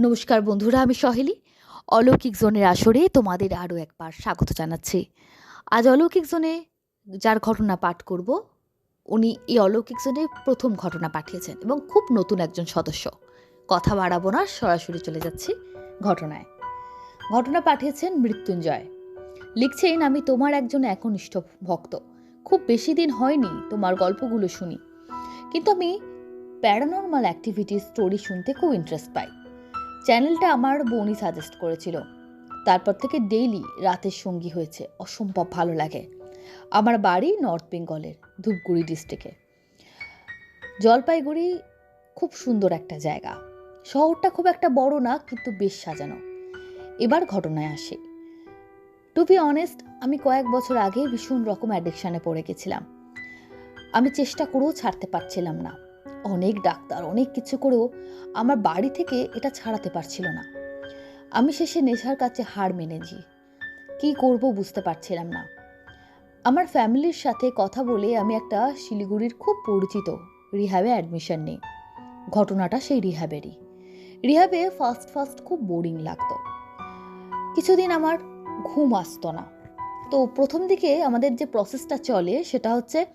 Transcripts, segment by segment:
নমস্কার বন্ধুরা, আমি সহেলি। অলৌকিক জোনের আসরে তোমাদের আরও একবার স্বাগত জানাচ্ছি। আজ অলৌকিক জোনে যার ঘটনা পাঠ করব, উনি এই অলৌকিক জোনে প্রথম ঘটনা পাঠিয়েছেন এবং খুব নতুন একজন সদস্য। কথা বাড়াবো না, সরাসরি চলে যাচ্ছি ঘটনায়। ঘটনা পাঠিয়েছেন মৃত্যুঞ্জয়। লিখছেন, আমি তোমার একজন একনিষ্ঠ ভক্ত। খুব বেশি দিন হয়নি তোমার গল্পগুলো শুনি। কিন্তু আমি প্যারানর্মাল অ্যাক্টিভিটি স্টোরি শুনতে খুব ইন্টারেস্ট পাই। চ্যানেলটা আমার বোনই সাজেস্ট করেছিল। তারপর থেকে ডেইলি রাতের সঙ্গী হয়েছে। অসম্ভব ভালো লাগে। আমার বাড়ি নর্থ বেঙ্গলের ধূপগুড়ি ডিস্ট্রিক্টে জলপাইগুড়ি খুব সুন্দর একটা জায়গা। শহরটা খুব একটা বড় না, কিন্তু বেশ সাজানো। এবার ঘটনায় আসে। টু বি অনেস্ট আমি কয়েক বছর আগে ভীষণ রকম অ্যাডিকশানে পড়ে গেছিলাম। আমি চেষ্টা করেও ছাড়তে পারছিলাম না। অনেক ডাক্তার, অনেক কিছু করেও আমার বাড়ি থেকে এটা ছাড়াতে পারছিল না। আমি শেষে নেশার কাছে হার মেনেছি। কি করব বুঝতে পারছিলাম না। আমার ফ্যামিলির সাথে কথা বলে আমি একটা শিলিগুড়ির খুব পরিচিত রিহ্যাবে অ্যাডমিশন নিই। ঘটনাটা সেই রিহ্যাবেরই। রিহ্যাবে ফার্স্ট ফার্স্ট খুব বোরিং লাগতো। কিছুদিন আমার ঘুম আসতো না। তো প্রথম দিকে আমাদের যে প্রসেসটা চলে সেটা হচ্ছে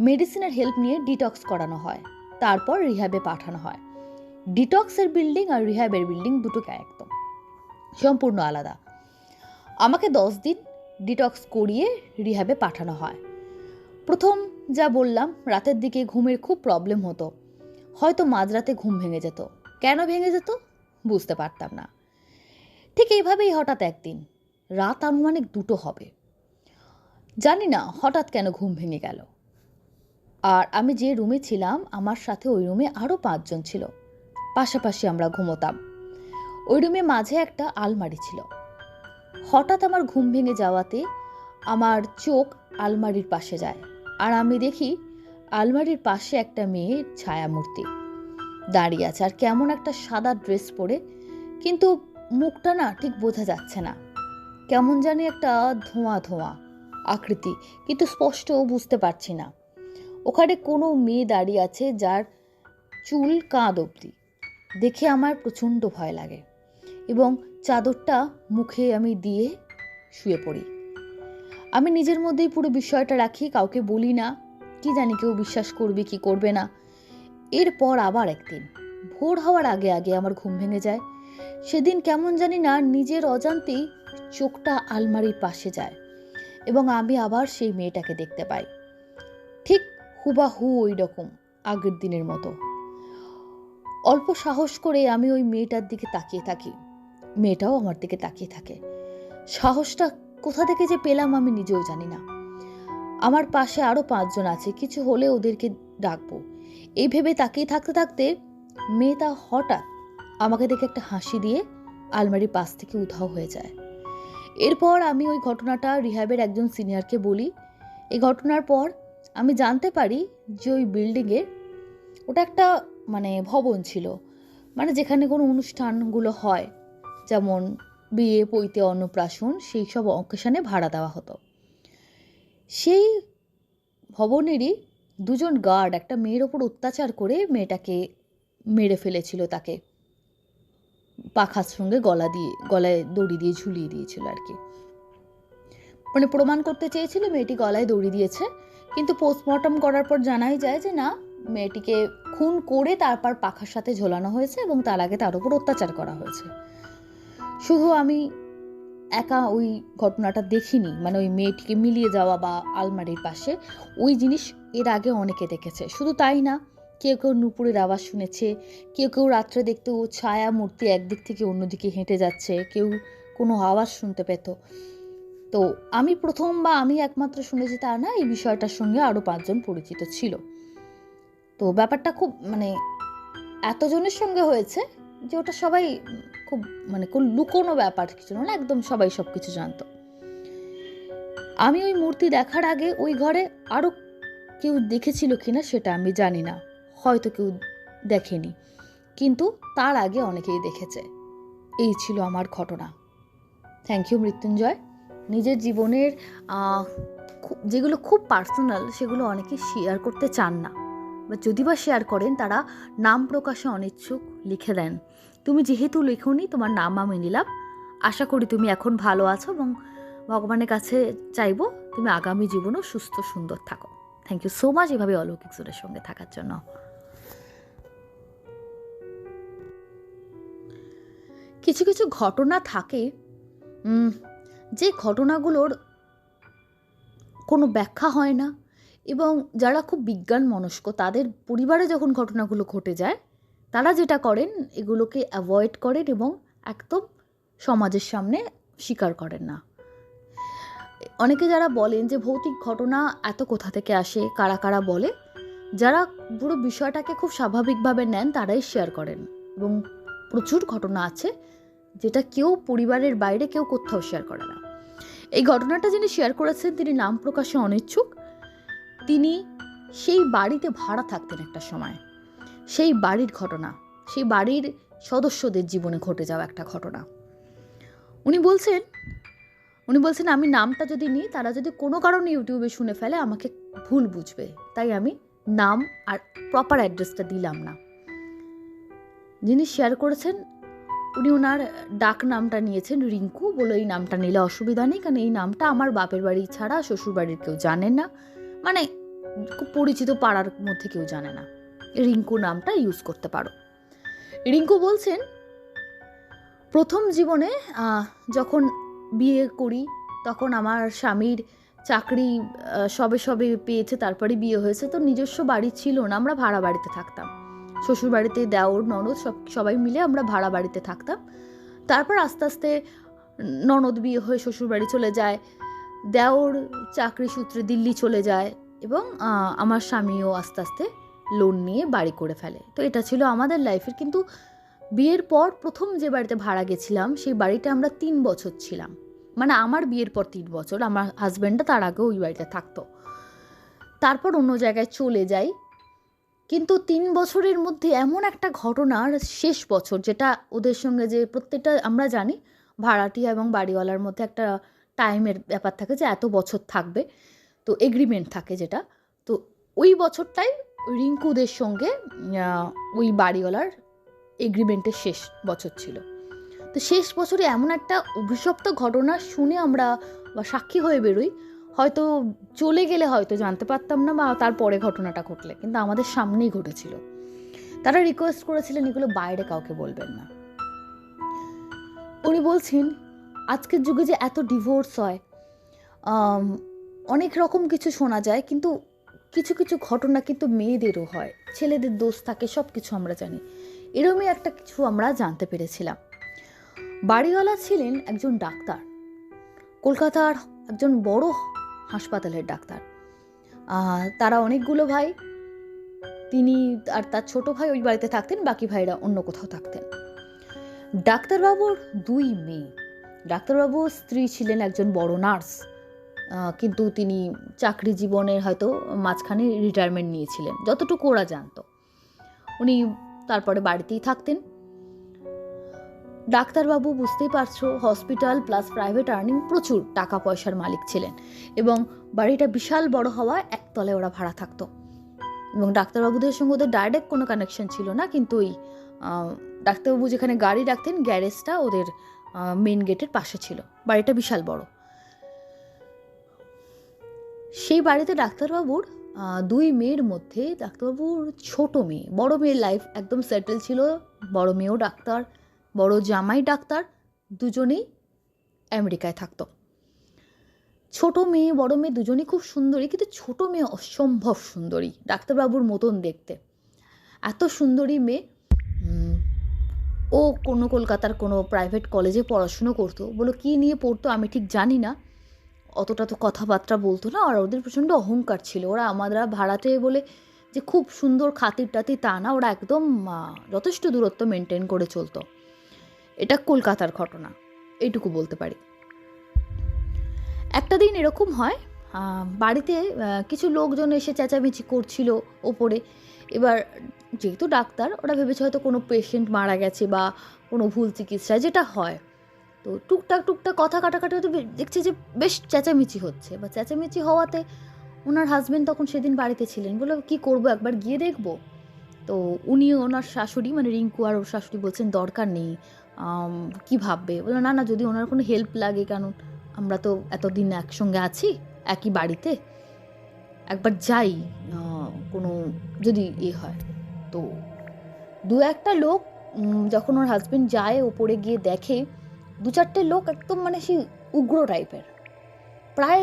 মেডিসিনের হেল্প নিয়ে ডিটক্স করানো হয়। তারপর রিহ্যাবে পাঠানো হয়। ডিটক্সের বিল্ডিং আর রিহ্যাবের বিল্ডিং দুটোকে একদম, সম্পূর্ণ আলাদা। আমাকে দশ দিন ডিটক্স করিয়ে রিহ্যাবে পাঠানো হয়। প্রথম যা বললাম, রাতের দিকে ঘুমের খুব প্রবলেম হতো। হয়তো মাঝরাতে ঘুম ভেঙে যেত। কেন ভেঙে যেত? বুঝতে পারতাম না। ঠিক এইভাবেই হঠাৎ একদিন, রাত আনুমানিক দুটো হবে। জানি না হঠাৎ কেন ঘুম ভেঙে গেল। আর আমি যে রুমে ছিলাম, আমার সাথে ওই রুমে আরও পাঁচজন ছিল। পাশাপাশি আমরা ঘুমোতাম। ওই রুমে মাঝে একটা আলমারি ছিল। হঠাৎ আমার ঘুম ভেঙে যাওয়াতে আমার চোখ আলমারির পাশে যায় আর আমি দেখি আলমারির পাশে একটা মেয়ের ছায়ামূর্তি দাঁড়িয়ে আছে আর কেমন একটা সাদা ড্রেস পরে, কিন্তু মুখটা না ঠিক বোঝা যাচ্ছে না। কেমন জানি একটা ধোঁয়া ধোঁয়া আকৃতি, কিন্তু স্পষ্টও বুঝতে পারছি না। ওখানে কোনো মেয়ে দাঁড়িয়ে আছে যার চুল কাঁধ অবধি। দেখে আমার প্রচণ্ড ভয় লাগে এবং চাদরটা মুখে আমি দিয়ে শুয়ে পড়ি। আমি নিজের মধ্যেই পুরো বিষয়টা রাখি, কাউকে বলি না, কি জানি কেউ বিশ্বাস করবে, কি করবে না। এরপর আবার একদিন, ভোর হওয়ার আগে আগে আমার ঘুম ভেঙে যায়। সেদিন কেমন জানি না নিজের অজান্তেই চোখটা আলমারির পাশে যায় এবং আমি আবার সেই মেয়েটাকে দেখতে পাই। হুবাহু ওই রকম আগের দিনের মতো। অল্প সাহস করে আমি ওই মেয়েটার দিকে তাকিয়ে থাকি। মেয়েটাও আমার দিকে তাকিয়ে থাকে। সাহসটা কোথা থেকে যে পেলাম আমি নিজেও জানি না। আমার পাশে আরও পাঁচজন আছে, কিছু হলে ওদেরকে ডাকবো। এই ভেবে তাকিয়ে থাকতে থাকতে মেয়েটা হঠাৎ আমাকে দেখে একটা হাসি দিয়ে আলমারির পাশ থেকে উধাও হয়ে যায়। এরপর আমি ওই ঘটনাটা রিহ্যাবের একজন সিনিয়রকে বলি। এই ঘটনার পর আমি জানতে পারি যে ওই বিল্ডিংয়ে ওটা একটা মানে ভবন ছিল। মানে যেখানে কোনো অনুষ্ঠানগুলো হয়। যেমন বিয়ে, পৈতে অন্নপ্রাশন সেই সব অকেশনে ভাড়া দেওয়া হতো। সেই ভবনেরই দুজন গার্ড একটা মেয়ের ওপর অত্যাচার করে মেয়েটাকে মেরে ফেলেছিল তাকে। পাখার সঙ্গে গলা দিয়ে, গলায় দড়ি দিয়ে ঝুলিয়ে দিয়েছিল আর কি। মানে প্রমাণ করতে চেয়েছিল মেয়েটি গলায় দড়ি দিয়েছে। কিন্তু পোস্টমর্টম করার পর জানাই যায় যে না, মেয়েটিকে খুন করে তারপর পাখার সাথে ঝোলানো হয়েছে এবং তার আগে তার উপর অত্যাচার করা হয়েছে। শুধু আমি একা ওই ঘটনাটা দেখিনি মানে ওই মেয়েটিকে মিলিয়ে যাওয়া বা আলমারির পাশে, ওই জিনিস এর আগে অনেকে দেখেছে। শুধু তাই না, কেউ কেউ নুপুরের আওয়াজ শুনেছে, কেউ কেউ রাত্রে দেখতে ও ছায়া মূর্তি একদিক থেকে অন্যদিকে হেঁটে যাচ্ছে, কেউ কোনো আওয়াজ শুনতে পেত। তো আমি প্রথম বা আমি একমাত্র শুনেছি তা না, এই বিষয়টার সঙ্গে আরও পাঁচজন পরিচিত ছিল। তো ব্যাপারটা খুব মানে এতজনের সঙ্গে হয়েছে যে ওটা সবাই খুব মানে কোন লুকোনো ব্যাপার কিছু না, একদম সবাই সব কিছু জানতো। আমি ওই মূর্তি দেখার আগে ওই ঘরে আরও কেউ দেখেছিল কিনা সেটা আমি জানি না, হয়তো কেউ দেখেনি। কিন্তু তার আগে অনেকেই দেখেছে। এই ছিল আমার ঘটনা। Thank you Mrityunjay. নিজের জীবনের যেগুলো খুব পার্সোনাল সেগুলো অনেকে শেয়ার করতে চান না। বা যদি বা শেয়ার করেন, তারা নাম প্রকাশে অনিচ্ছুক লিখে দেন। তুমি যেহেতু লেখনি, তোমার নাম আমি নিলাম। আশা করি তুমি এখন ভালো আছো এবং ভগবানের কাছে চাইব তুমি আগামী জীবনেও সুস্থ, সুন্দর থাকো। থ্যাংক ইউ সো মাচ এভাবে অলৌকিক জোরের সঙ্গে থাকার জন্য। কিছু কিছু ঘটনা থাকে যে ঘটনাগুলোর কোনো ব্যাখ্যা হয় না এবং যারা খুব বিজ্ঞান মনস্ক, তাদের পরিবারে যখন ঘটনাগুলো ঘটে যায়, তারা যেটা করেন, এগুলোকে অ্যাভয়েড করেন এবং একদম সমাজের সামনে স্বীকার করেন না। অনেকে যারা বলেন যে ভৌতিক ঘটনা এত কোথা থেকে আসে, কারা কারা বলে, যারা পুরো বিষয়টাকে খুব স্বাভাবিকভাবে নেন, তারাই শেয়ার করেন এবং প্রচুর ঘটনা আছে যেটা কেউ পরিবারের বাইরে কেউ কোথাও শেয়ার করে না। এই ঘটনাটা যিনি শেয়ার করেছেন, তিনি নাম প্রকাশে অনিচ্ছুক। তিনি সেই বাড়িতে ভাড়া থাকতেন একটা সময়। সেই বাড়ির ঘটনা, সেই বাড়ির সদস্যদের জীবনে ঘটে যাওয়া একটা ঘটনা। উনি বলছেন উনি বলছেন, আমি নামটা যদি নিই, তারা যদি কোনো কারণে ইউটিউবে শুনে ফেলে, আমাকে ভুল বুঝবে। তাই আমি নাম আর প্রপার অ্যাড্রেসটা দিলাম না। যিনি শেয়ার করেছেন উনি ওনার ডাক নামটা নিয়েছেন, রিঙ্কু। বলে এই নামটা নিলে অসুবিধা নেই, কারণ এই নামটা আমার বাপের বাড়ি ছাড়া শ্বশুর বাড়ির কেউ জানে না। মানে খুব পরিচিত পাড়ার মধ্যে কেউ জানে না। রিঙ্কু নামটা ইউজ করতে পারো। রিঙ্কু বলছেন, প্রথম জীবনে যখন বিয়ে করি, তখন আমার স্বামীর চাকরি সবে সবে পেয়েছে, তারপরে বিয়ে হয়েছে। তো নিজস্ব বাড়ি ছিল না, আমরা ভাড়া বাড়িতে থাকতাম। শ্বশুর বাড়িতে দেওর, ননদ সব, সবাই মিলে আমরা ভাড়া বাড়িতে থাকতাম। তারপর আস্তে আস্তে ননদ বিয়ে হয়ে শ্বশুর বাড়ি চলে যায়, দেওর চাকরি সূত্রে দিল্লি চলে যায় এবং আমার স্বামীও আস্তে আস্তে লোন নিয়ে বাড়ি করে ফেলে। তো এটা ছিল আমাদের লাইফের কিন্তু বিয়ের পর প্রথম যে বাড়িতে ভাড়া গেছিলাম, সেই বাড়িটা আমরা তিন বছর ছিলাম। মানে আমার বিয়ের পর তিন বছর, আমার হাজব্যান্ডটা তার আগে ওই বাড়িতে থাকতো। তারপর অন্য জায়গায় চলে যাই কিন্তু তিন বছরের মধ্যে এমন একটা ঘটনার শেষ বছর, যেটা ওদের সঙ্গে যে প্রত্যেকটা, আমরা জানি ভাড়াটিয়া এবং বাড়িওয়ালার মধ্যে একটা টাইমের ব্যাপার থাকে যে এত বছর থাকবে, তো এগ্রিমেন্ট থাকে যেটা। তো ওই বছরটাই রিঙ্কুদের সঙ্গে ওই বাড়িওয়ালার এগ্রিমেন্টের শেষ বছর ছিল। তো শেষ বছরে এমন একটা অভিশপ্ত ঘটনা শুনে আমরা বা সাক্ষী হয়ে বেরোই। হয়তো চলে গেলে হয়তো জানতে পারতাম না বা তারপরে ঘটনাটা ঘটলে, কিন্তু আমাদের সামনেই ঘটেছিল। তারা রিকোয়েস্ট করেছিলেন এগুলো বাইরে কাউকে বলবেন না। উনি বলছেন, আজকের যুগে যে এত ডিভোর্স হয় অনেক রকম কিছু শোনা যায়, কিন্তু কিছু কিছু ঘটনা কিন্তু মেয়েদেরও হয়, ছেলেদের দোষ থাকে সব কিছু আমরা জানি। এরমই একটা কিছু আমরা জানতে পেরেছিলাম। বাড়িওয়ালা ছিলেন একজন ডাক্তার। কলকাতার একজন বড় হাসপাতালের ডাক্তার। তারা অনেকগুলো ভাই। তিনি আর তার ছোট ভাই ওই বাড়িতে থাকতেন, বাকি ভাইরা অন্য কোথাও থাকতেন। ডাক্তারবাবুর দুই মেয়ে। ডাক্তারবাবুর স্ত্রী ছিলেন একজন বড় নার্স। কিন্তু তিনি চাকরি জীবনের হয়তো মাঝখানে রিটায়ারমেন্ট নিয়েছিলেন, যতটুকু ওরা জানতো। উনি তারপরে বাড়িতেই থাকতেন। ডাক্তারবাবু বুঝতেই পারছ হসপিটাল প্লাস প্রাইভেট আর্নিং প্রচুর টাকা পয়সার মালিক ছিলেন এবং বাড়িটা বিশাল বড় হওয়ায় একতলায় ওরা ভাড়া থাকতো। এবং ডাক্তারবাবুদের সঙ্গে ওদের ডাইরেক্ট কোনো কানেকশন ছিল না, কিন্তু ওই ডাক্তারবাবু যেখানে গাড়ি রাখতেন গ্যারেজটা ওদের মেন গেটের পাশে ছিল। বাড়িটা বিশাল বড়। সেই বাড়িতে ডাক্তারবাবুর দুই মেয়ের মধ্যে ডাক্তারবাবুর ছোট মেয়ে, বড় মেয়ের লাইফ একদম সেটেল ছিল, বড় মেয়েও ডাক্তার বড় জামাই ডাক্তার দুজনেই আমেরিকায় থাকতো। ছোট মেয়ে, বড় মেয়ে দুজনেই খুব সুন্দরী, কিন্তু ছোট মেয়ে অসম্ভব সুন্দরী, ডাক্তারবাবুর মতন দেখতে। এত সুন্দরী মেয়ে ও কোনো কলকাতার কোনো প্রাইভেট কলেজে পড়াশুনো করতো। বলো কী নিয়ে পড়তো আমি ঠিক জানি না। অতটা তো কথাবার্তা বলতো না, আর ওদের প্রচণ্ড অহংকার ছিল। ওরা আমাদের ভাড়াটে বলে যে, খুব সুন্দর খাতির টাতির তা না। ওরা একদম যথেষ্ট দূরত্ব মেনটেন করে চলতো। এটা কলকাতার ঘটনা, এইটুকু বলতে পারি। একটা দিন এরকম হয় বাড়িতে কিছু লোকজন এসে চেঁচামেচি করছিল ওপরে। এবার যেহেতু ডাক্তার, ওরা ভেবেছে হয়তো কোনো পেশেন্ট মারা গেছে বা কোনো ভুল চিকিৎসা, যেটা হয়। তো টুকটাক টুকটাক কথা কাটাকাটি বে- দেখছে যে বেশ চেঁচামেচি হচ্ছে। বা চেঁচামেচি হওয়াতে ওনার হাজবেন্ড তখন সেদিন বাড়িতে ছিলেন। বলে কি করব? একবার গিয়ে দেখব। তো উনি ওনার শাশুড়ি মানে রিঙ্কু আর ওর শাশুড়ি বলছেন, দরকার নেই। কি ভাববে? বলল, না না, যদি ওনার কোনো হেল্প লাগে কেন? আমরা তো এতদিন একসঙ্গে আছি, একই বাড়িতে। একবার যাই কোনো যদি এ হয়। তো দু একটা লোক যখন ওর হাজবেন্ড যায়, ওপরে গিয়ে দেখে, দু চারটে লোক একদম মানে সেই উগ্র টাইপের প্রায়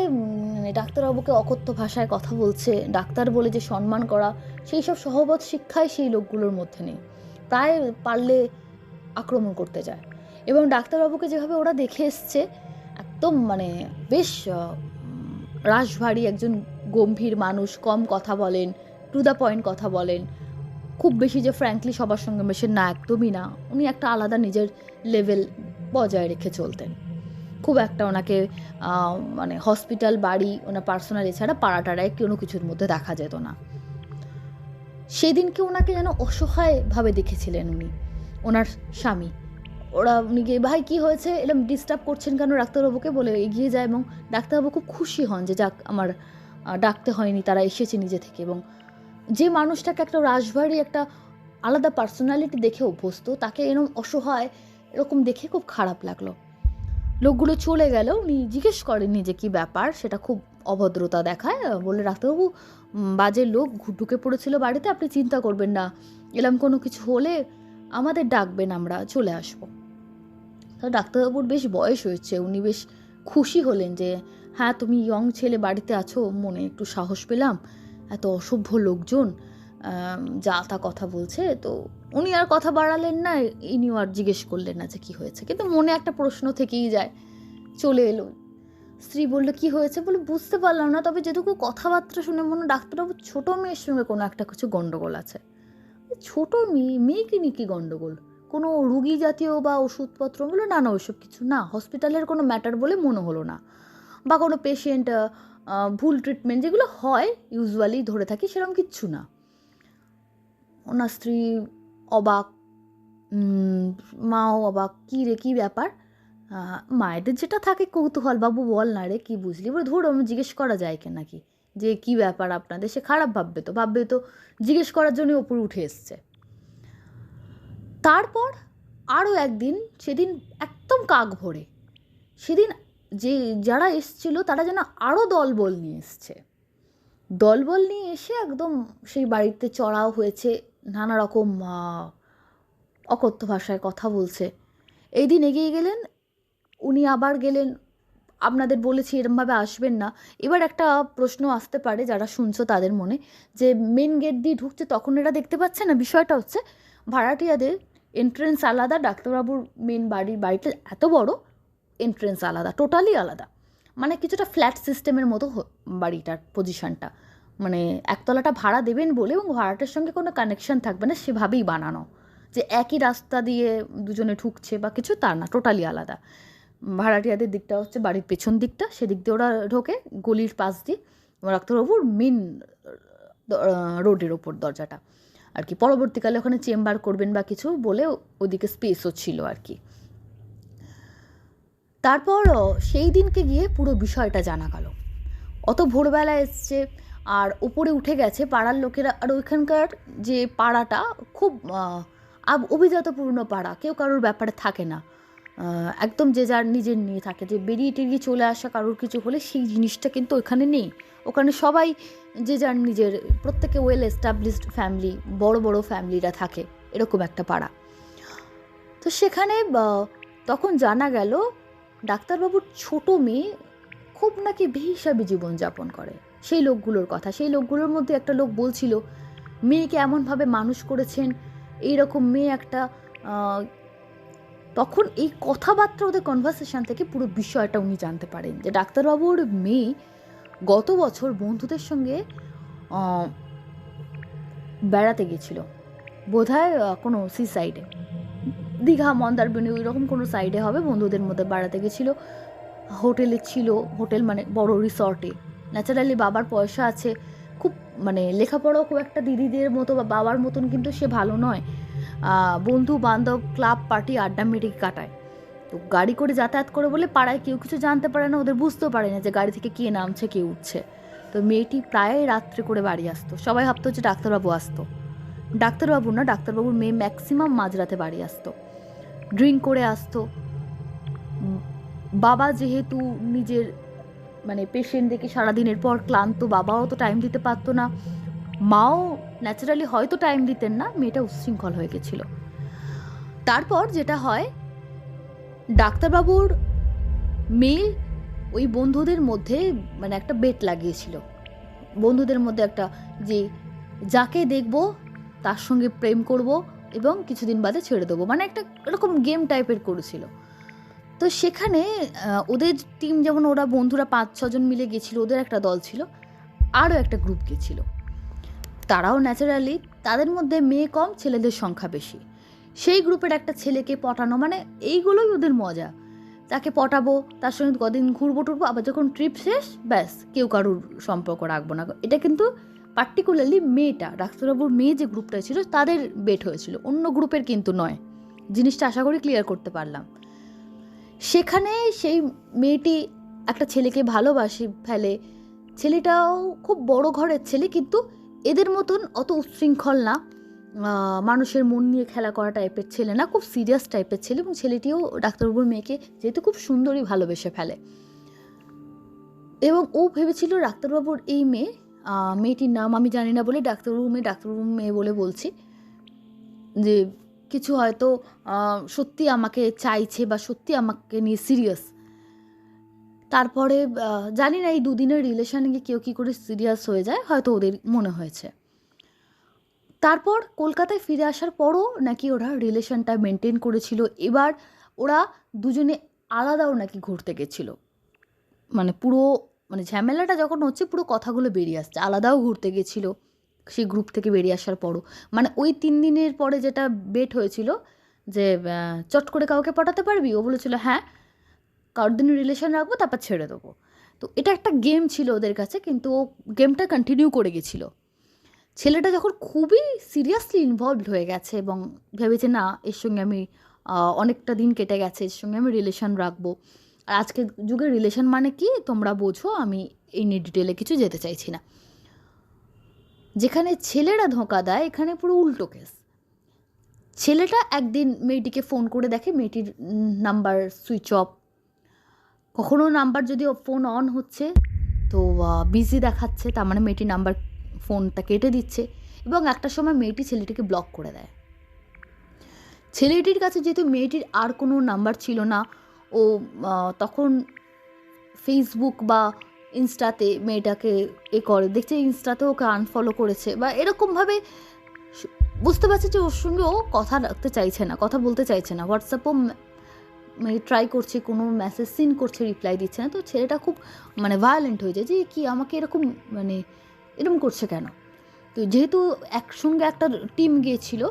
মানে ডাক্তারবাবুকে অকথ্য ভাষায় কথা বলছে, ডাক্তার বলে যে সম্মান করা, সেই সব সহবত শিক্ষায় সেই লোকগুলোর মধ্যে নেই। প্রায় পারলে আক্রমণ করতে যায়। এবং ডাক্তারবাবুকে যেভাবে ওরা দেখে এসছে, একদম মানে বেশ রাশভারী একজন গম্ভীর মানুষ, কম কথা বলেন টু দ্য পয়েন্ট কথা বলেন। খুব বেশি যে ফ্র্যাঙ্কলি সবার সঙ্গে মেশেন না, একদমই না। উনি একটা আলাদা নিজের লেভেল বজায় রেখে চলতেন। খুব একটা ওনাকে মানে হসপিটাল বাড়ি, ওনার পার্সোনাল এছাড়া পাড়াটাড়ায় কোনো কিছুর মধ্যে দেখা যেত না। সেদিনকে ওনাকে যেন অসহায়ভাবে দেখেছিলেন উনি। ওনার স্বামী। ওরা উনি গিয়ে, ভাই, কী হয়েছে? এরকম ডিস্টার্ব করছেন কেন? ডাক্তারবাবুকে বলে এগিয়ে যায় এবং ডাক্তারবাবু খুব খুশি হন যে, যাক, আমার ডাকতে হয়নি, তারা এসেছে নিজে থেকে। এবং যে মানুষটাকে একটা রাশভারী একটা আলাদা পার্সোনালিটি দেখে অভ্যস্ত, তাকে এরকম অসহায়, এরকম দেখে খুব খারাপ লাগল। লোকগুলো চলে গেল, উনি জিজ্ঞেস করেননি যে কি ব্যাপার, সেটা খুব অভদ্রতা দেখায়। বলে ডাক্তারবাবু বাজে লোক ঢুকে পড়েছিল বাড়িতে, আপনি চিন্তা করবেন না। এরম কোনো কিছু হলে আমাদের ডাকবেন আমরা, চলে আসব। তো ডাক্তারবাবুর বেশ বয়স হয়েছে, উনি বেশ খুশি হলেন যে হ্যাঁ তুমি ইয়ং ছেলে বাড়িতে আছো, মনে একটু সাহস পেলাম, এত অসভ্য লোকজন যা তা কথা বলছে। তো উনি আর কথা বাড়ালেন না, ইনিও আর জিজ্ঞেস করলেন না যে কী হয়েছে। কিন্তু মনে একটা প্রশ্ন থেকেই যায়, চলে এলো। স্ত্রী বলল, কি হয়েছে? বলে, বুঝতে পারলাম না, তবে যেটুকু কথাবার্তা শুনে মনে ডাক্তারবাবু ছোটো মেয়ের সঙ্গে কোনো একটা কিছু গণ্ডগোল আছে। ছোট মেয়ে নিয়ে কি গণ্ডগোল কোনো রুগী জাতীয় বা ওষুধপত্র বলে না না, ওইসব কিছু না। হসপিটালের কোনো ম্যাটার বলে মনে হলো না। বা কোনো পেশেন্ট ভুল ট্রিটমেন্ট যেগুলো হয়, ইউজুয়ালি ধরে থাকি সেরকম কিচ্ছু না। ওনার স্ত্রী অবাক মাও অবাক, কী রে, কী ব্যাপার? মায়েদের যেটা থাকে, কৌতূহল, বাবু, বল না রে, কী বুঝলি? এবার ধরো আমি জিজ্ঞেস করা যায় কি। নাকি যে কী ব্যাপার আপনাদের? সে খারাপ ভাববে তো ভাববে তো জিজ্ঞেস করার জন্য ওপর উঠে এসছে। তারপর আরও একদিন, সেদিন একদম কাক ভরে, সেদিন যে যারা এসছিল তারা যেন আরও দলবল নিয়ে এসছে। দলবল নিয়ে এসে একদম সেই বাড়িতে চড়াও হয়েছে, নানা রকম অকথ্য ভাষায় কথা বলছে। এই দিন এগিয়ে গেলেন, উনি আবার গেলেন আপনাদের বলেছি, এরমভাবে আসবেন না। এবার একটা প্রশ্ন আসতে পারে, যারা শুনছো তাদের মনে, যে মেন গেট দিয়ে ঢুকছে তখন এরা দেখতে পাচ্ছে না? বিষয়টা হচ্ছে, ভাড়াটিয়াদের এন্ট্রেন্স আলাদা, ডাক্তারবাবুর মেন বাড়ির বাড়িটা এত বড় এন্ট্রেন্স আলাদা টোটালি আলাদা। মানে কিছুটা ফ্ল্যাট সিস্টেমের মতো বাড়িটার পজিশনটা মানে একতলাটা ভাড়া দেবেন বলে এবং ভাড়াটার সঙ্গে কোনো কানেকশন থাকবে না, সেভাবেই বানানো। যে একই রাস্তা দিয়ে দুজনে ঢুকছে বা কিছু, তা না টোটালি আলাদা। ভাড়াটিয়াদের দিকটা হচ্ছে বাড়ির পেছন দিকটা, সেদিক দিয়ে ওরা ঢোকে গলির পাশ দিয়ে। ডাক্তারবাবুর মেন রোডের ওপর দরজাটা। আর কি, পরবর্তীকালে ওখানে চেম্বার করবেন বা কিছু বলে ওদিকে স্পেসও ছিল আর কি। তারপর সেই দিনকে গিয়ে পুরো বিষয়টা জানা গেল। অত ভোরবেলা এসছে, আর উপরে উঠে গেছে পাড়ার লোকেরা। আর ওইখানকার যে পাড়াটা খুব অভিজাতপূর্ণ পাড়া, কেউ কারোর ব্যাপারে থাকে না। একদম যে যার নিজের নিয়ে থাকে, যে বেরিয়ে টেরিয়ে চলে আসা কারোর কিছু হলে সেই জিনিসটা কিন্তু ওখানে নেই। ওখানে সবাই যে যার নিজের, প্রত্যেকে ওয়েল এস্টাবলিশড ফ্যামিলি বড় বড় ফ্যামিলিরা থাকে, এরকম একটা পাড়া। তো সেখানে তখন জানা গেল ডাক্তারবাবুর ছোট মেয়ে খুব নাকি বেহিসাবি জীবনযাপন করে। সেই লোকগুলোর কথা, সেই লোকগুলোর মধ্যে একটা লোক বলছিল, মেয়েকে এমনভাবে মানুষ করেছেন এই রকম মেয়ে একটা তখন এই কথাবার্তা ওদের কনভারসেশন থেকে পুরো বিষয়টা উনি জানতে পারেন যে ডাক্তারবাবুর মেয়ে গত বছর বন্ধুদের সঙ্গে বেড়াতে গেছিল বোধহয় আহ, কোনো সি সাইডে দীঘা মন্দারমণি ওই রকম কোনো সাইডে হবে বন্ধুদের মধ্যে বেড়াতে গেছিল হোটেলে ছিল হোটেল মানে বড় রিসর্টে ন্যাচারালি বাবার পয়সা আছে। খুব মানে লেখাপড়াও খুব একটা দিদিদের মতো বা বাবার মতন কিন্তু সে ভালো নয়। বন্ধু বান্ধব ক্লাব পার্টি আড্ডা মেরে কাটায়। তো গাড়ি করে যাতায়াত করে বলে পাড়ায় কেউ কিছু জানতে পারে না, ওদের বুঝতেও পারে না যে গাড়ি থেকে কে নামছে, কে উঠছে। তো মেয়েটি প্রায় রাত্রে করে বাড়ি আসতো। সবাই ভাবতো যে ডাক্তারবাবু আসতো। ডাক্তারবাবু না, ডাক্তারবাবুর মেয়ে ম্যাক্সিমাম মাঝরাতে বাড়ি আসতো। ড্রিঙ্ক করে আসতো। বাবা যেহেতু নিজের মানে পেশেন্ট দেখে সারাদিনের পর ক্লান্ত, বাবাও তো টাইম দিতে পারতো না। মাও ন্যাচারালি হয়তো টাইম দিতেন না, মেয়েটা উচ্ছৃঙ্খল হয়ে গেছিল। তারপর যেটা হয়, ডাক্তারবাবুর মেয়ে ওই বন্ধুদের মধ্যে মানে একটা বেট লাগিয়েছিল। বন্ধুদের মধ্যে একটা যে, যাকে দেখব, তার সঙ্গে প্রেম করব এবং কিছুদিন বাদে ছেড়ে দেবো। মানে একটা এরকম গেম টাইপের করেছিল। তো সেখানে ওদের টিম যেমন ওরা বন্ধুরা পাঁচ ছজন মিলে গেছিল, ওদের একটা দল ছিল, আরও একটা গ্রুপ গেছিল। তারাও ন্যাচারালি তাদের মধ্যে মেয়ে কম, ছেলেদের সংখ্যা বেশি। সেই গ্রুপের একটা ছেলেকে পটানো মানে এইগুলোই ওদের মজা। তাকে পটাবো, তার সঙ্গে কদিন ঘুরবো টুরবো, আবার যখন ট্রিপ শেষ, ব্যাস, কেউ কারুর সম্পর্ক রাখব না। এটা কিন্তু পার্টিকুলারলি মেয়েটা, ডাক্তারবাবুর মেয়ে যে গ্রুপটা ছিল, তাদের বেট হয়েছিল। অন্য গ্রুপের কিন্তু নয়। জিনিসটা আশা করি ক্লিয়ার করতে পারলাম। সেখানে সেই মেয়েটি একটা ছেলেকে ভালোবাসে, ফেলে। ছেলেটাও খুব বড় ঘরের ছেলে, কিন্তু এদের মতন অত উচ্ছৃঙ্খল না। মানুষের মন নিয়ে খেলা করা টাইপের ছেলে না, খুব সিরিয়াস টাইপের ছেলে এবং ছেলেটিও ডাক্তারবাবুর মেয়েকে যেহেতু খুব সুন্দরই ভালোবেসে ফেলে। এবং ও ভেবেছিল ডাক্তারবাবুর এই মেয়ে মেয়েটির নাম আমি জানি না বলে ডাক্তারবাবু মেয়ে ডাক্তারবাবু মেয়ে বলে বলছি যে, কিছু হয়তো সত্যি আমাকে চাইছে বা সত্যি আমাকে নিয়ে সিরিয়াস তারপরে জানি না এই দুদিনের রিলেশনে গিয়ে কেউ কী করে সিরিয়াস হয়ে যায়, হয়তো ওদের মনে হয়েছে। তারপর কলকাতায় ফিরে আসার পরও নাকি ওরা রিলেশনটা মেনটেন করেছিল। এবার ওরা দুজনে আলাদাও নাকি ঘুরতে গেছিল। মানে পুরো মানে ঝামেলাটা যখন হচ্ছে পুরো কথাগুলো বেরিয়ে আসছে। আলাদাও ঘুরতে গেছিল সেই গ্রুপ থেকে বেরিয়ে আসার পরও। মানে ওই তিন দিনের পরে যেটা বেট হয়েছিল যে চট করে কাউকে পটাতে পারবি? ও বলেছিল হ্যাঁ। কারোর দিন রিলেশন রাখব, তারপর ছেড়ে দেবো। তো এটা একটা গেম ছিল ওদের কাছে, কিন্তু ও গেমটা কন্টিনিউ করে গেছিল। ছেলেটা যখন খুবই সিরিয়াসলি ইনভলভড হয়ে গেছে এবং ভেবেছে, না, এর সঙ্গে আমি অনেকটা দিন কেটে গেছে, এর সঙ্গে আমি রিলেশন রাখব। আর আজকের যুগে রিলেশন মানে কি? তোমরা বোঝো, আমি এই নিয়ে ডিটেলে কিছু যেতে চাইছি না। যেখানে ছেলেরা ধোঁকা দেয়, এখানে পুরো উল্টো কেস ছেলেটা একদিন মেয়েটিকে ফোন করে দেখে, মেয়েটির নাম্বার সুইচ অফ কখনো নাম্বার যদি ফোন অন হচ্ছে, তো বিজি দেখাচ্ছে, তার মানে মেয়েটির নাম্বার ফোনটা কেটে দিচ্ছে এবং একটা সময় মেয়েটি ছেলেটিকে ব্লক করে দেয়। ছেলেটির কাছে যেহেতু মেয়েটির আর কোনো নাম্বার ছিল না, ও তখন ফেসবুক বা ইনস্টাতে মেয়েটাকে এ করে, দেখছে ইনস্টাতে ওকে আনফলো করেছে বা এরকমভাবে বুঝতে পারছে যে ওর সঙ্গে ও কথা রাখতে চাইছে না, কথা বলতে চাইছে না। হোয়াটসঅ্যাপও মানে ট্রাই করছে, কোনো মেসেজ সিন করছে রিপ্লাই দিচ্ছে না। তো ছেলেটা খুব মানে ভায়োলেন্ট হয়ে যায় যে, কি আমাকে এরকম মানে এরকম করছে কেন? তো যেহেতু একসঙ্গে একটা টিম গিয়েছিল,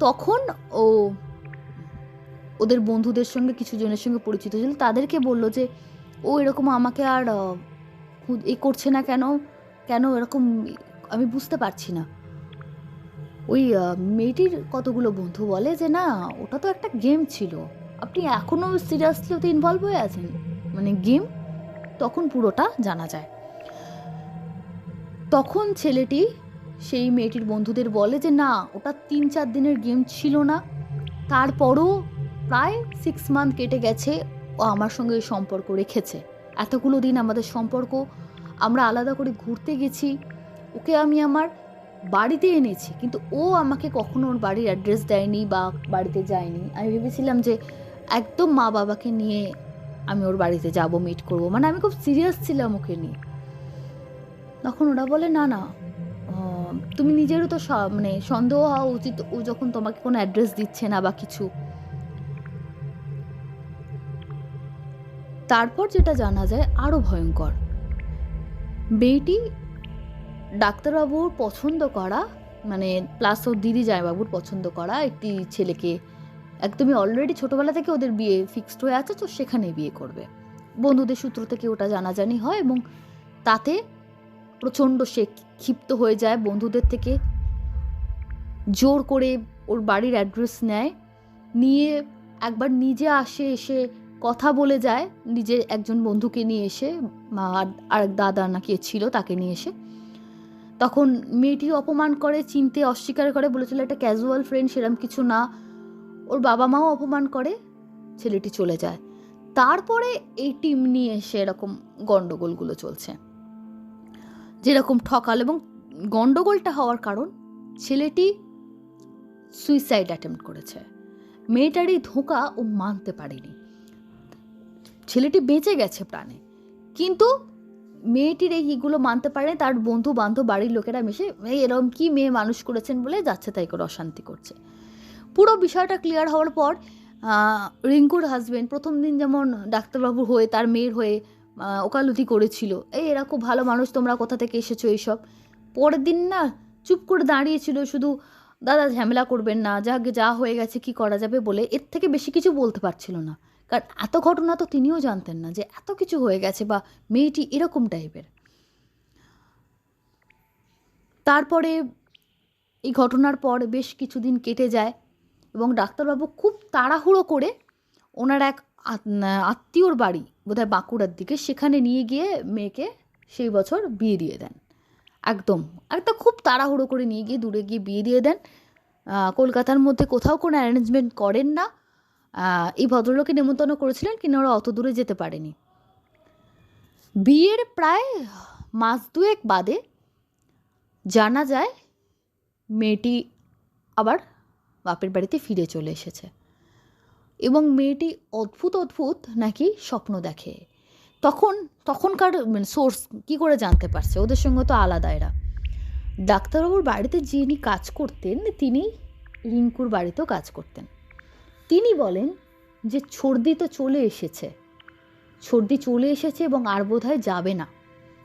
তখন ও ওদের বন্ধুদের সঙ্গে, কিছু জনের সঙ্গে পরিচিত ছিল। তাদেরকে বলল যে, ও এরকম আমাকে আর এ করছে না কেন? কেন এরকম? আমি বুঝতে পারছি না। ওই মেয়েটির কতগুলো বন্ধু বলে যে, না, ওটা তো একটা গেম ছিল। আপনি এখনও সিরিয়াসলি ওতে ইনভলভ হয়ে আছেন? মানে গেম? তখন পুরোটা জানা যায়। তখন ছেলেটি সেই মেয়েটির বন্ধুদের বলে যে, না, ওটা তিন চার দিনের গেম ছিল না। তারপরও প্রায় সিক্স মান্থ কেটে গেছে, ও আমার সঙ্গে সম্পর্ক রেখেছে। এতগুলো দিন আমাদের সম্পর্ক, আমরা আলাদা করে ঘুরতে গেছি। ওকে আমি আমার বাড়িতে এনেছি, কিন্তু ও আমাকে কখনো ওর বাড়ির অ্যাড্রেস দেয়নি বা বাড়িতে যায়নি। আমি ভেবেছিলাম যে একদম মা বাবাকে নিয়ে আমি ওর বাড়িতে যাব মিট করব। মানে আমি খুব সিরিয়াস ছিলাম ওকে নিয়ে। তখন ওরা বলে, না না তুমি নিজেরও তো মানে সন্দেহ হওয়া উচিত। ও যখন তোমাকে কোনো অ্যাড্রেস দিচ্ছে না বা কিছু। তারপর যেটা জানা যায় আরও ভয়ঙ্কর। মেয়েটি ডাক্তারবাবুর পছন্দ করা মানে প্লাস ওর দিদি জামাইবাবুর পছন্দ করা একটি ছেলেকে একদমই অলরেডি ছোটোবেলা থেকে ওদের বিয়ে ফিক্সড হয়ে আছে, তো সেখানে বিয়ে করবে। বন্ধুদের সূত্র থেকে ওটা জানাজানি হয় এবং তাতে প্রচণ্ড সে ক্ষিপ্ত হয়ে যায় বন্ধুদের থেকে, জোর করে ওর বাড়ির অ্যাড্রেস নেয়, নিয়ে একবার নিজে আসে, এসে কথা বলে যায় নিজের একজন বন্ধুকে নিয়ে এসে আর এক দাদা নাকি ছিল তাকে নিয়ে এসে। তখন মেয়েটি অপমান করে, চিনতে অস্বীকার করে, বলেছিল একটা ক্যাজুয়াল ফ্রেন্ড সেরম কিছু না। ওর বাবা মাও অপমান করে, ছেলেটি চলে যায়। তারপরে এই টিম নিয়ে এসে এরকম গণ্ডগোলগুলো চলছে। যেরকম ঠকাল এবং গণ্ডগোলটা হওয়ার কারণ, ছেলেটি সুইসাইড অ্যাটেম্প্ট করেছে। মেয়েটার এই ধোঁকা ও মানতে পারেনি। ছেলেটি বেঁচে গেছে প্রাণে। কিন্তু মেয়েটির এই ইগুলো মানতে পারে তার বন্ধু বান্ধব বাড়ির লোকেরা মিশে এরকম কি মেয়ে মানুষ করেছেন? বলে যাচ্ছে তাই করে অশান্তি করছে। পুরো বিষয়টা ক্লিয়ার হওয়ার পর রিঙ্কুর হাজবেন্ড প্রথম দিন যেমন ডাক্তারবাবুর হয়ে, তার মেয়ের হয়ে ওকালতি করেছিল। এই এরা খুব ভালো মানুষ, তোমরা কোথা থেকে এসেছ এইসব? পরের দিন না চুপ করে দাঁড়িয়েছিল, শুধু, দাদা, ঝামেলা করবেন না, যা যা হয়ে গেছে, কি করা যাবে? বলে এর থেকে বেশি কিছু বলতে পারছিল না। কারণ এত ঘটনা তো তিনিও জানতেন না যে এত কিছু হয়ে গেছে বা মেয়েটি এরকম টাইপের তারপরে এই ঘটনার পর বেশ কিছুদিন কেটে যায়। ডাক্তারবাবু খুব তাড়াহুড়ো করে ওনার এক আত- আত্মীয়র বাড়ি বোধহয় বাঁকুড়ার দিকে সেখানে নিয়ে গিয়ে মেয়েকে সেই বছর বিয়ে দিয়ে দেন। একদম, একটা খুব তাড়াহুড়ো করে নিয়ে গিয়ে দূরে গিয়ে বিয়ে দিয়ে দেন। কলকাতার মধ্যে কোথাও কোনো অ্যারেঞ্জমেন্ট করেন না। এই ভদ্রলোকে নেমন্তন্ন করেছিলেন কিন্তু ওরা অত দূরে যেতে পারেনি। বিয়ের প্রায় মাস দুয়েক বাদে জানা যায় মেয়েটি আবার বাপের বাড়িতে ফিরে চলে এসেছে। এবং মেয়েটি অদ্ভুত অদ্ভুত নাকি স্বপ্ন দেখে। তখন, তখনকার মানে সোর্স কি করে জানতে পারছে? ওদের সঙ্গে তো আলাদা এরা। ডাক্তারবাবুর বাড়িতে যিনি কাজ করতেন, তিনি রিঙ্কুর বাড়িতেও কাজ করতেন। তিনি বলেন যে, ছর্দি তো চলে এসেছে। ছর্দি চলে এসেছে এবং আর বোধহয় যাবে না।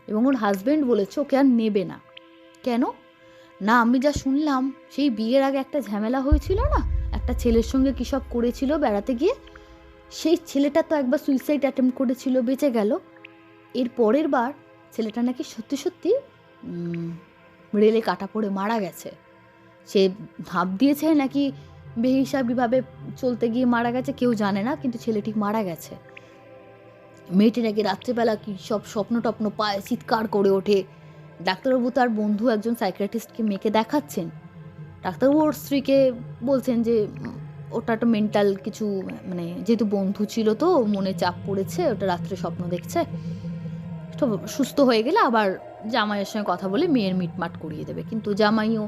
এবং ওর হাজব্যান্ড বলেছে, ওকে আর নেবে না। কেন? না, আমি যা শুনলাম, সেই বিয়ের আগে একটা ঝামেলা হয়েছিল না? একটা ছেলের সঙ্গে কী সব করেছিল বেড়াতে গিয়ে? সেই ছেলেটা তো একবার সুইসাইড অ্যাটেম্প করেছিল, বেঁচে গেল। এর পরের বার ছেলেটা নাকি সত্যি সত্যি রেলে কাটা পড়ে মারা গেছে। সে ভাব দিয়েছে নাকি বেহিসাবিভাবে চলতে গিয়ে মারা গেছে, কেউ জানে না, কিন্তু ছেলেটি মারা গেছে। মেয়েটি নাকি রাত্রেবেলা কি সব স্বপ্ন টপ্ন পায়, চিৎকার করে ওঠে। ডাক্তারবাবু তার বন্ধু একজন সাইকিয়াট্রিস্টকে মেয়েকে দেখাচ্ছেন। ডাক্তারবাবু ওর স্ত্রীকে বলছেন যে ওটা একটা মেন্টাল কিছু মানে যেহেতু বন্ধু ছিল তো, মনে চাপ পড়েছে, ওটা রাত্রে স্বপ্ন দেখছে। তো সুস্থ হয়ে গেলে আবার জামাইয়ের সঙ্গে কথা বলে মেয়ের মিটমাট করিয়ে দেবে। কিন্তু জামাইও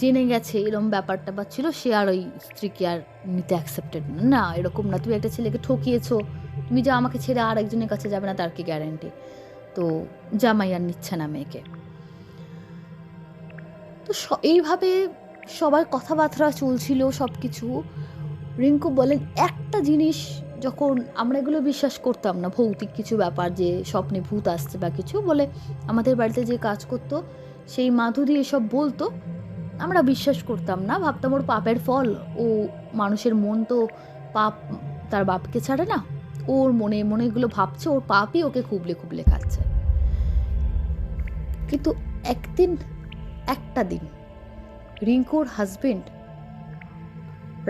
জেনে গেছে এরকম ব্যাপারটা বা ছিল, সে আর ওই স্ত্রীকে আর নিতে অ্যাকসেপ্টেড না। এরকম না, তুমি একটা ছেলেকে ঠকিয়েছো, তুমি যা আমাকে ছেড়ে আর একজনের কাছে যাবে না, তার কি গ্যারেন্টি তো জামাই আর নিচ্ছে না মেয়েকে। তো এইভাবে সবার কথাবার্তা চলছিল সব কিছু রিঙ্কু বলেন, একটা জিনিস যখন আমরা এগুলো বিশ্বাস করতাম না, ভৌতিক কিছু ব্যাপার যে স্বপ্নে ভূত আসছে বা কিছু বলে আমাদের বাড়িতে যে কাজ করতো, সেই মাধুরী এসব বলতো, আমরা বিশ্বাস করতাম না। ভাবতাম ওর পাপের ফল, ও মানুষের মন তো পাপ তার বাপকে ছাড়ে না। ওর মনে মনে এগুলো ভাবছে, ওর পাপই ওকে খুবলে খুবলে খাচ্ছে। কিন্তু একদিন একটা দিন। রিঙ্কুর হাজবেন্ড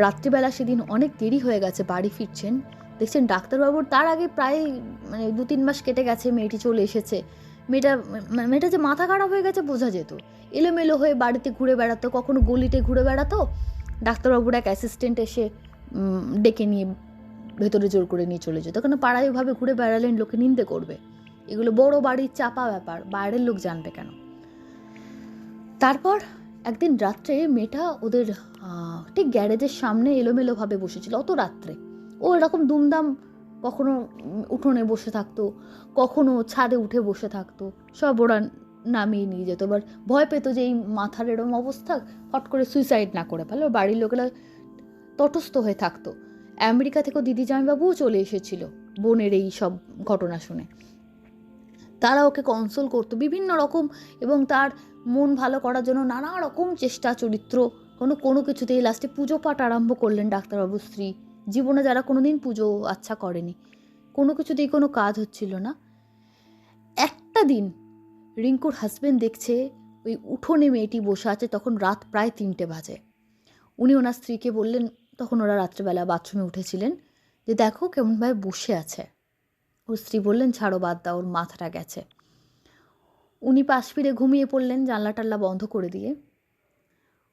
রাত্রিবেলা সেদিন অনেক দেরি হয়ে গেছে বাড়ি ফিরছেন। দেখছেন ডাক্তারবাবুর তার আগে প্রায় মানে দু তিন মাস কেটে গেছে, মেয়েটি চলে এসেছে। মেয়েটা মেয়েটা যে মাথা খারাপ হয়ে গেছে বোঝা যেত। এলোমেলো হয়ে বাড়িতে ঘুরে বেড়াতো, কখনো গলিতে ঘুরে বেড়াতো। ডাক্তারবাবুর এক অ্যাসিস্ট্যান্ট এসে ডেকে নিয়ে ভেতরে জোর করে নিয়ে চলে যেত। কেন পাড়ায় ওইভাবে ঘুরে বেড়ালেন, লোকে নিন্দে করবে। এগুলো বড় বাড়ির চাপা ব্যাপার, বাইরের লোক জানবে কেন? তারপর একদিন রাত্রে মেয়েটা ওদের ঠিক গ্যারেজের সামনে এলোমেলোভাবে বসেছিল, অত রাত্রে। ও এরকম দুমদাম কখনো উঠোনে বসে থাকতো, কখনো ছাদে উঠে বসে থাকতো, সব ওরা নামিয়ে নিয়ে যেত। এবার ভয় পেতো যে এই মাথার এরম অবস্থা, হট করে সুইসাইড না করে ফেলে। বাড়ির লোকেরা তটস্থ হয়ে থাকতো। আমেরিকা থেকেও দিদি জামাইবাবুও চলে এসেছিল বোনের এই সব ঘটনা শুনে। তারা ওকে কনসোল করতো বিভিন্ন রকম এবং তার মন ভালো করার জন্য নানা রকম চেষ্টা, চরিত্র, কোনো কোনো কিছুতেই লাস্টে পুজো পাঠ আরম্ভ করলেন ডাক্তারবাবুর স্ত্রী। জীবনে যারা কোনো দিন পুজো আচ্ছা করেনি। কোনো কিছুতেই কোনো কাজ হচ্ছিল না। একটা দিন রিঙ্কুর হাজবেন্ড দেখছে ওই উঠোনে মেয়েটি বসে আছে, তখন রাত প্রায় তিনটে বাজে। উনি ওনার স্ত্রীকে বললেন, তখন ওরা রাত্রেবেলা বাথরুমে উঠেছিলেন, যে দেখো কেমনভাবে বসে আছে। ওর স্ত্রী বললেন, ছাড়ো, বাদ দাও, ওর মাথাটা গেছে। উনি পাশ ফিরে ঘুমিয়ে পড়লেন জানলা টাল্লা বন্ধ করে দিয়ে।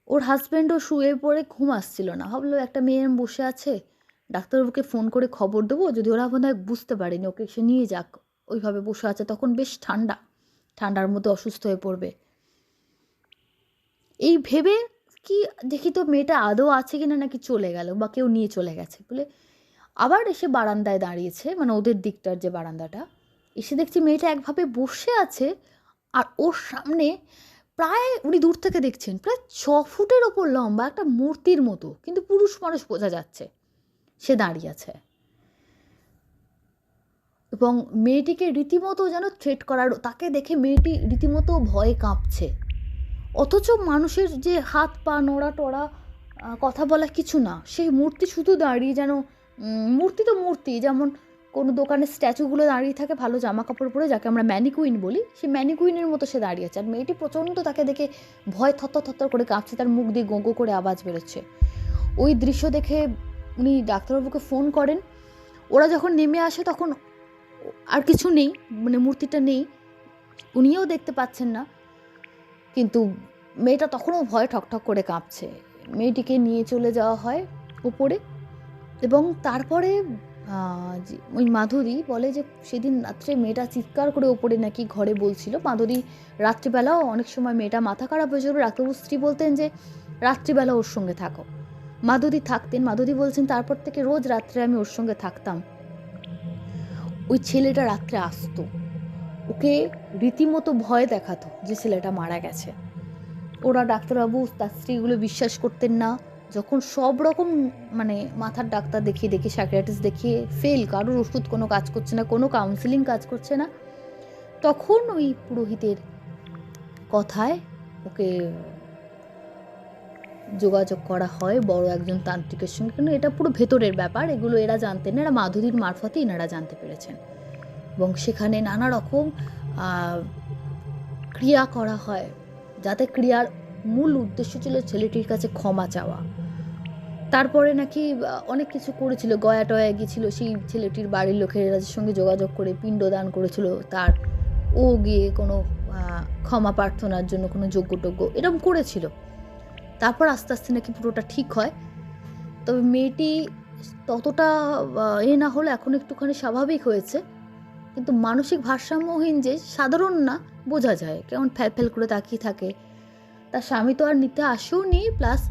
ওর হাজব্যান্ডও শুয়ে পড়ে ঘুম আসছিল না। ভাবলো, একটা মেয়ে বসে আছে, ডাক্তারবাবুকে ফোন করে খবর দেবো। যদি ওরা বোধ হয় বুঝতে পারেনি, ওকে সে নিয়ে যাক। ওইভাবে বসে আছে। তখন বেশ ঠান্ডা, ঠান্ডার মধ্যে অসুস্থ হয়ে পড়বে। এই ভেবে কি দেখি তো মেয়েটা আদৌ আছে কিনা নাকি চলে গেল বা কেউ নিয়ে চলে গেছে বলে আবার এসে বারান্দায় দাঁড়িয়েছে মানে ওদের দিকটার যে বারান্দাটা। এসে দেখছি মেয়েটা একভাবে বসে আছে আর ওর সামনে প্রায় উনি দূর থেকে দেখছেন, প্রায় ছ ফুটের ওপর লম্বা একটা মূর্তির মতো, কিন্তু পুরুষ মানুষ বোঝা যাচ্ছে সে দাঁড়িয়ে আছে। এবং মেয়েটিকে রীতিমতো যেন থ্রেট করার, তাকে দেখে মেয়েটি রীতিমতো ভয়ে কাঁপছে। অথচ মানুষের যে হাত পা নড়া টড়া কথা বলা কিছু না, সেই মূর্তি শুধু দাঁড়িয়ে যেন মূর্তি তো মূর্তি, যেমন কোনো দোকানের স্ট্যাচুগুলো দাঁড়িয়ে থাকে ভালো জামা কাপড় পরে, যাকে আমরা ম্যানিকুইন বলি, সেই ম্যানিকুইনের মতো সে দাঁড়িয়ে আছে। আর মেয়েটি প্রচণ্ড তাকে দেখে ভয় থত্তর থত্তর করে কাঁপছে, তার মুখ দিয়ে গোঁ গোঁ করে আওয়াজ বেরোচ্ছে। ওই দৃশ্য দেখে উনি ডাক্তারবাবুকে ফোন করেন। ওরা যখন নেমে আসে তখন আর কিছু নেই মানে মূর্তিটা নেই, উনিও দেখতে পাচ্ছেন না। কিন্তু মেয়েটা তখনও ভয় ঠকঠক করে কাঁপছে। মেয়েটিকে নিয়ে চলে যাওয়া হয় উপরে এবং তারপরে ওই মাধুরী বলে যে সেদিন রাত্রে মেয়েটা চিৎকার করে ওপরে নাকি ঘরে বলছিল। মাধুরী রাত্রিবেলাও অনেক সময় মেয়েটা মাথা খারাপ হয়েছিল ডাক্তারবাবু স্ত্রী বলতেন যে, রাত্রিবেলা ওর সঙ্গে থাকো। মাধুরী থাকতেন। মাধুরী বলছেন, তারপর থেকে রোজ রাত্রে আমি ওর সঙ্গে থাকতাম। ওই ছেলেটা রাত্রে আসতো। ওকে রীতিমতো ভয় দেখাতো যে ছেলেটা মারা গেছে। ওরা ডাক্তারবাবু, তার স্ত্রীগুলো বিশ্বাস করতেন না। যখন সব রকম মানে মাথার ডাক্তার দেখিয়ে দেখিয়ে সাইকিয়াট্রিস্ট দেখিয়ে ফেল কারোর ওষুধ কোনো কাজ করছে না, কোনো কাউন্সিলিং কাজ করছে না, তখন ওই পুরোহিতের কথায় ওকে যোগাযোগ করা হয় বড় একজন তান্ত্রিকের সঙ্গে। কিন্তু এটা পুরো ভেতরের ব্যাপার, এগুলো এরা জানতেন না, এরা মাধুরীর মারফতে এনারা জানতে পেরেছেন। এবং সেখানে নানা রকম ক্রিয়া করা হয়, যাতে ক্রিয়ার মূল উদ্দেশ্য ছিল ছেলেটির কাছে ক্ষমা চাওয়া। তারপরে নাকি অনেক কিছু করেছিল, গয়া টয়া গিয়েছিল, সেই ছেলেটির বাড়ির লোকেরা সঙ্গে যোগাযোগ করে পিণ্ডদান করেছিল, তার ও গিয়ে কোনো ক্ষমা প্রার্থনার জন্য কোনো যোগ্য টোগ্য এরকম করেছিল। তারপর আস্তে আস্তে নাকি পুরোটা ঠিক হয়। তবে মেয়েটি ততটা এ না হলে এখন একটুখানি স্বাভাবিক হয়েছে। কিন্তু মানসিক ভারসাম্যহীন যে সাধারণ না, বোঝা যায়। কেমন ফ্যাল ফ্যাল করে তাকিয়ে থাকে তার স্বামী তো আর নিতে আসেও নি প্লাস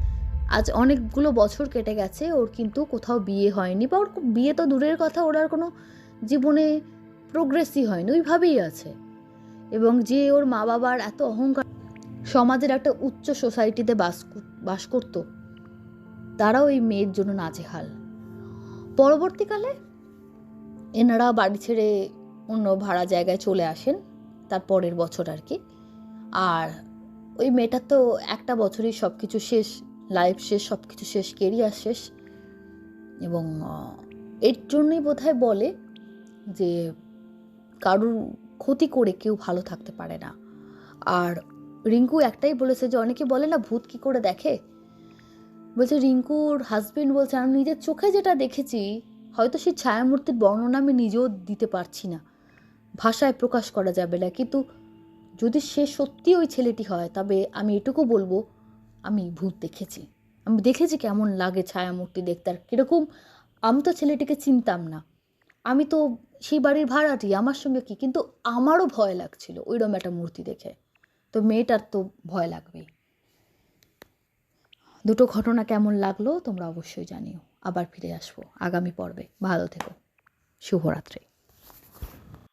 আজ অনেকগুলো বছর কেটে গেছে, ওর কিন্তু কোথাও বিয়ে হয়নি বা ওর বিয়ে তো দূরের কথা, ওর আর কোনো জীবনে প্রোগ্রেসই হয়নি, ওইভাবেই আছে। এবং যে ওর মা বাবার এত অহংকার, সমাজের একটা উচ্চ সোসাইটিতে বাস বাস করতো, তারাও এই মেয়ের জন্য নাজেহাল। পরবর্তীকালে এনারা বাড়ি ছেড়ে অন্য ভাড়া জায়গায় চলে আসেন, তার পরের বছর আর কি। আর ওই মেয়েটার তো একটা বছরই সব কিছু শেষ লাইফ শেষ সব কিছু শেষ কেরিয়ার শেষ। এবং এর জন্যই বোধহয় বলে যে কারুর ক্ষতি করে কেউ ভালো থাকতে পারে না। আর রিঙ্কু একটাই বলেছে যে, অনেকে বলে না, ভূত কি করে দেখে? বলছে, রিঙ্কুর হাজবেন্ড বলছে, আমি নিজের চোখে যেটা দেখেছি, হয়তো সেই ছায়ামূর্তির বর্ণনা আমি নিজেও দিতে পারছি না। ভাষায় প্রকাশ করা যাবে না। কিন্তু যদি সে সত্যি ওই ছেলেটি হয়, তবে আমি এটুকু বলব, আমি ভূত দেখেছি। আমি দেখেছি কেমন লাগে ছায়ামূর্তি দেখতে, আর কীরকম আমি তো ছেলেটিকে চিনতাম না। আমি তো সেই বাড়ির ভাড়াটি আমার সঙ্গে কি, কিন্তু আমারও ভয় লাগছিল ওইরকম একটা মূর্তি দেখে। তো মেয়েটার তো ভয় লাগবেই। দুটো ঘটনা কেমন লাগল তোমরা অবশ্যই জানিও। আবার ফিরে আসব। আগামী পর্বে। ভালো থেকো। শুভরাত্রি।